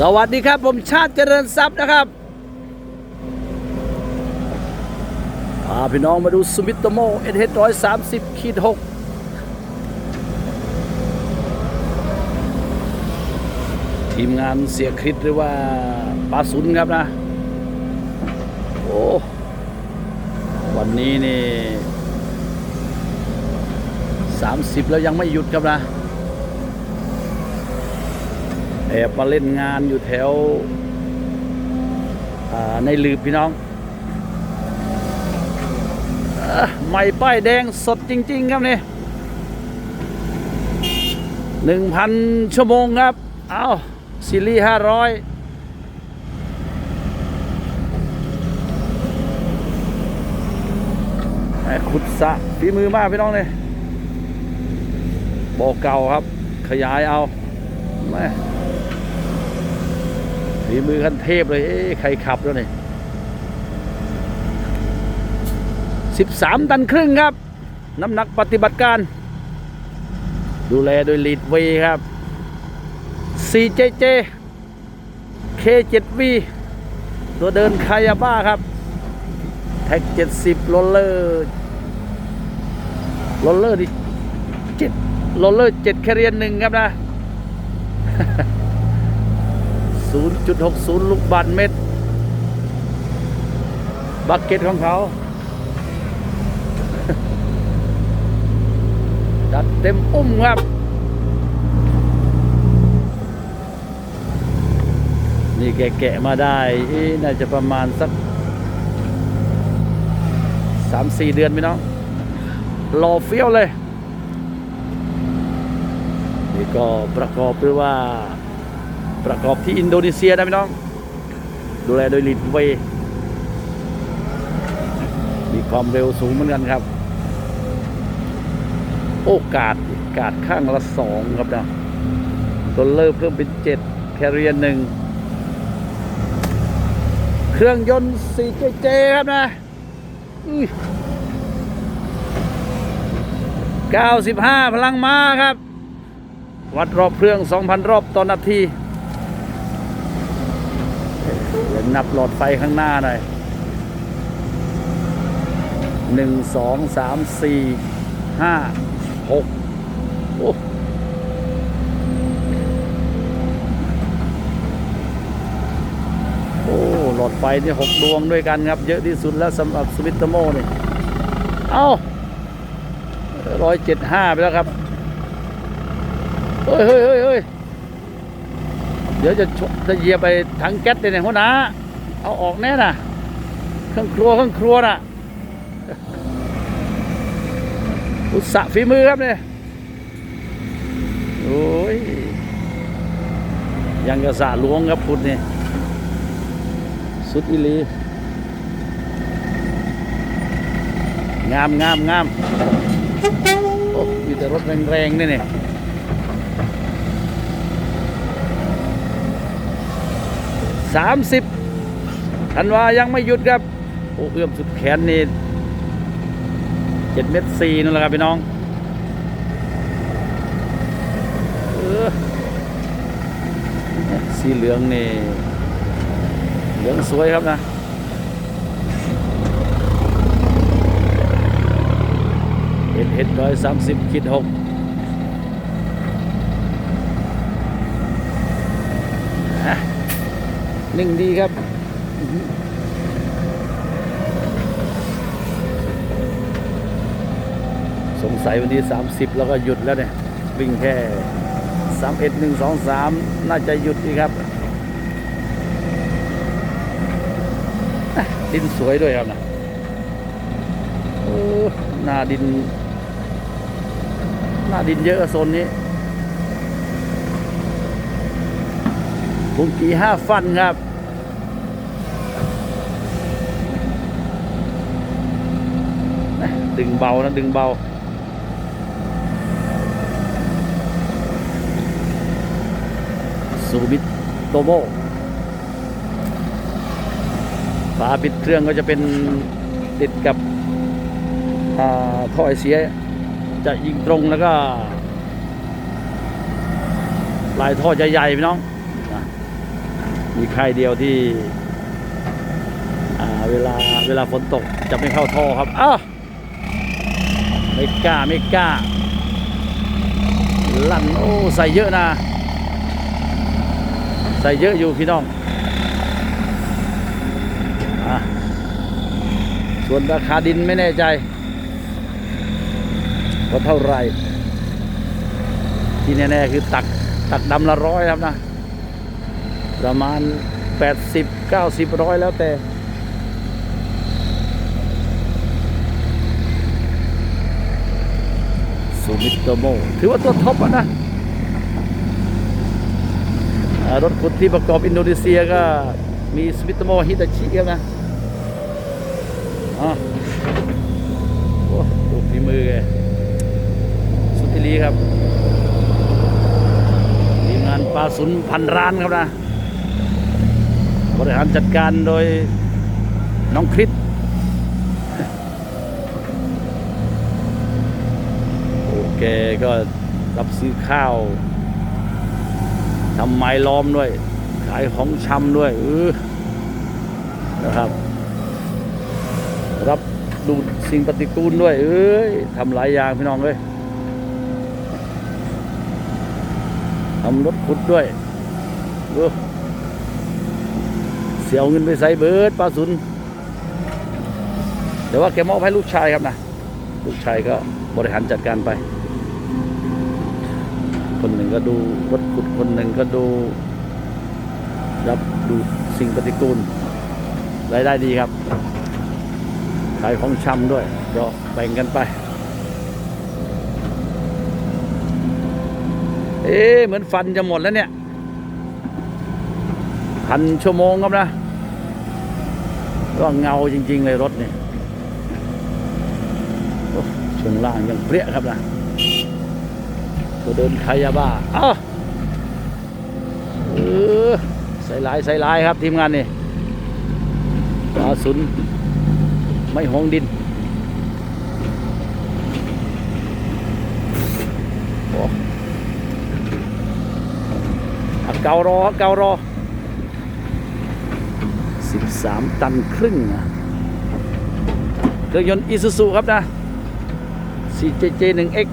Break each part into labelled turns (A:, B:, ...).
A: สวัสดีครับ ผมชาติเจริญทรัพย์นะครับพาพี่น้องมาดูสมิตโมเอเทร้อยสามสิบขีดหกทีมงานเสียคริสหรือว่าปาสุนครับนะ โอ้วันนี้นี่สามสิบแล้วยังไม่หยุดครับนะ บมาเล่นงานอยู่แถวในลืบพี่น้องเอ่อใหม่ป้ายแดงสดจริง ๆ ครับนี่หนึ่งพันชั่วโมงครับ เอาซีรีส์ห้าร้อยขุดสะฝีมือมากพี่น้องเลยบ่อเก่าครับ ขยายเอาแม่ ฝีมือขั้นเทพเลยเอ๊ะใครขับแล้วนี่สิบสามตันครึ่งครับ น้ำหนักปฏิบัติการ ดูแลโดยลีดวีครับ 4JJ K7V ตัวเดินคายาบ้าครับ แท็ก 70โรลเลอร์โรลเลอร์นี่7โรลเลอร์7แคเรียนหนึ่งครับนะ 0.60 ลูกบาทเมตร บักเก็ตของเขา จัดเต็มอุ้มครับ นี่แกะๆมาได้น่าจะประมาณสัก3-4เดือนพี่น้องรอเฟี้ยวเลย นี่ก็ประกอบด้วยว่า ประกอบที่อินโดนีเซียนะพี่น้อง ดูแลโดยลินเวมีความเร็วสูงเหมือนกันครับ โอกาสกาดข้างละสองครับนะตัวเริ่มเพิ่มเป็นเจ็ดแคเรียนหนึ่งเครื่องยนต์ 4JJ ครับนะ95 พลังม้าครับ วัดรอบเครื่อง 2,000 รอบต่อนาทีเดี๋ยว นับหลอดไฟข้างหน้าหน่อยหนึ่งสองสามสี่ห้าหกโอ้หลอดไฟนี่หกดวงด้วยกันครับ เยอะที่สุดแล้วสำหรับสวิตเตอร์โมนี่ เอ้าร้อยเจ็ดห้าไปแล้วครับ เฮ้ยเฮ้ยเฮ้ย เดี๋ยวจะจะเยียไปถังแก๊สเลยเนี่ยหัวหน้าเอาออกแน่น่ะเครื่องครัวเครื่องครัวน่ะอุตสาห์ฝีมือครับเนี่ยโอ้ยยังกระสาหลวงครับคุณนี่สุดอีหลีงามงามงามโอ้มีแต่รถแรงๆนี่เนี่ย สามสิบธันวายังไม่หยุดครับ โอ้เอื้อมสุดแขนนี่เจ็ดเมตรสี่นั่นแหละครับพี่น้องออสีเหลืองนี่เหลืองสวยครับนะเห็ดเห็ดร้อยสามสิบคิดหก นิ่งดีครับสงสัยวันที่30 แล้วก็หยุดแล้วเนี่ย วิ่งแค่ 31 1 2 3 น่าจะหยุดดีครับ ดินสวยด้วยครับนะโอ้หน้าดิน หน้าดินเยอะโซนนี้บุงกีห้าฟันครับ ดึงเบานะ ดึงเบา สูบิตโตโมฝาปิดเครื่องก็จะเป็นติดกับท่อไอเสีย จะยิงตรงแล้วก็ ลายท่อใหญ่ๆพี่น้อง มีค่ายเดียวที่เวลาเวลาฝนตกจะไม่เข้าท่อครับอ้า ไม่กล้าไม่กล้าลั่นโอ้ใส่เยอะนะ ใส่เยอะอยู่พี่น้องอส่วนราคาดินไม่แน่ใจว่าเท่าไรที่แน่ๆคือตักตักดำละร้อยครับนะ ประมาณ 80 90ร้อยแล้วแต่ ซูมิโตโมถือว่าตัวท็อปอะนะรถขุดที่ประกอบอินโดนีเซียก็มีสมิโตโมฮิตาชิครับนะอะโอ้ดูฝีมือแกสุดที่ลีครับทีมงานปลาสุนพันร้านครับนะ บริหารจัดการโดยน้องคริส โอเคก็รับซื้อข้าวทำไม้ล้อมด้วย ขายของชำด้วยเออนะครับ รับดูดสิ่งปฏิกูลด้วย เอ้ยทำหลายอย่างพี่น้องเลยทำรถขุดด้วยเออเสียเงินไปใส่เบิร์ดปลาสุน แต่ว่าแกมอบให้ลูกชายครับนะ ลูกชายก็บริหารจัดการไป คนหนึ่งก็ดูรถขุดคนหนึ่งก็ดู รับดูสิ่งปฏิกูลรายได้ดีครับ ขายของชำด้วยก็แบ่งกันไป เอ๊เหมือนฟันจะหมดแล้วเนี่ยพันชั่วโมงครับนะ ก็เงาจริง ๆ เลยรถเนี่ยช่วงล่างยังเปรี้ยครับนะ ตัวเดินคายาบ้าอ้าเออใส่ลายใส่ลายครับทีมงานนี่ปลาสุนไม่หวงดินโอ้อะเการอเการอสิบสามตันครึ่งอะเครื่องยนต์อีซูซูครับนะ 4JJ 1X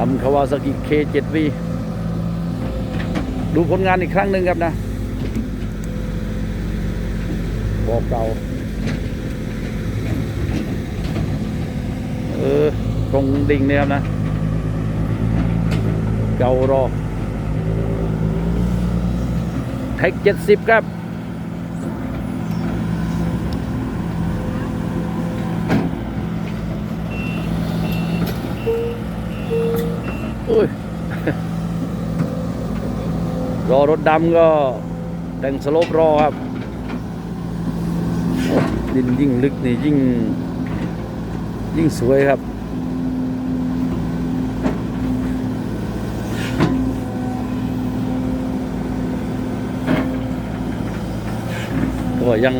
A: ปั๊มคาวาซากิ K7V ดูผลงานอีกครั้งหนึ่งครับนะบอกเก่าเออตรงดิ่งเนี่ยครับนะ เก่ารอเทค70ครับ อุ้ย รอรถดำก็แต่งสโลปรอครับ ดินยิ่งลึกนี่ยิ่ง ยิ่งสวยครับก็ยัง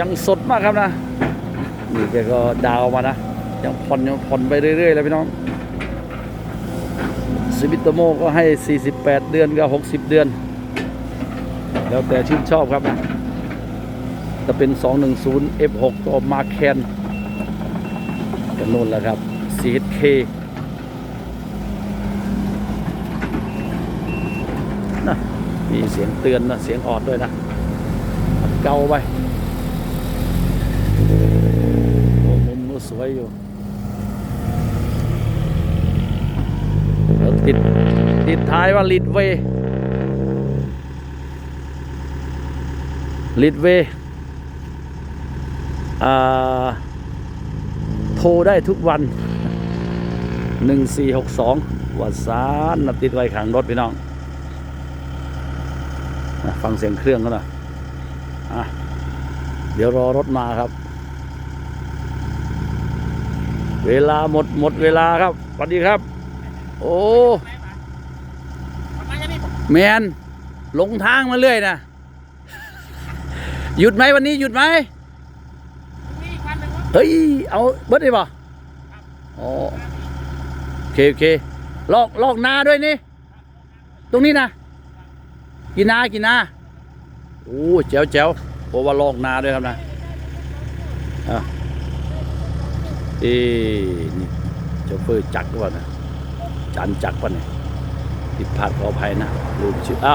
A: ยังสดมากครับนะ นี่แกก็ดาวมานะ ยังผ่อนยังผ่อนไปเรื่อยๆเลยพี่น้องสวิโตโมก็ให้ 48 เดือนกับ 60 เดือน แล้วแต่ชื่นชอบครับจะเป็น 210 F6 ก็มาแคนกันนู่นแหละครับ CHK นะมีเสียงเตือนนะ เสียงออดด้วยนะ เกาไปโอ้มุมก็สวยอยู่แล้วติด ติดท้ายว่าลิดเว ลิดเวอ่าโทรได้ทุกวัน 1462วัดสารนับติดไว้ขังรถพี่น้องนะฟังเสียงเครื่องกันหน่อยอะเดี๋ยวรอรถมาครับ เวลาหมดหมดเวลาครับสวัสดีครับ โอ้ แมนหลงทางมาเรื่อยนะ หยุดไหมวันนี้หยุดไหมเฮ้ย เอาเบิร์ดได้ป่ะอ๋อโอเคโอเคลอกลอกนาด้วยนี่ ตรงนี้นะกินนากินนาโอ้แจ๋วแจ๋วโอว่าลอกนาด้วยครับนะอะเอ้นี่โชเฟอร์จักรหรือเปล่านะจันจักรป่ะเนี่ยผิดพลาดขออภัยนะลืมชื่ออะ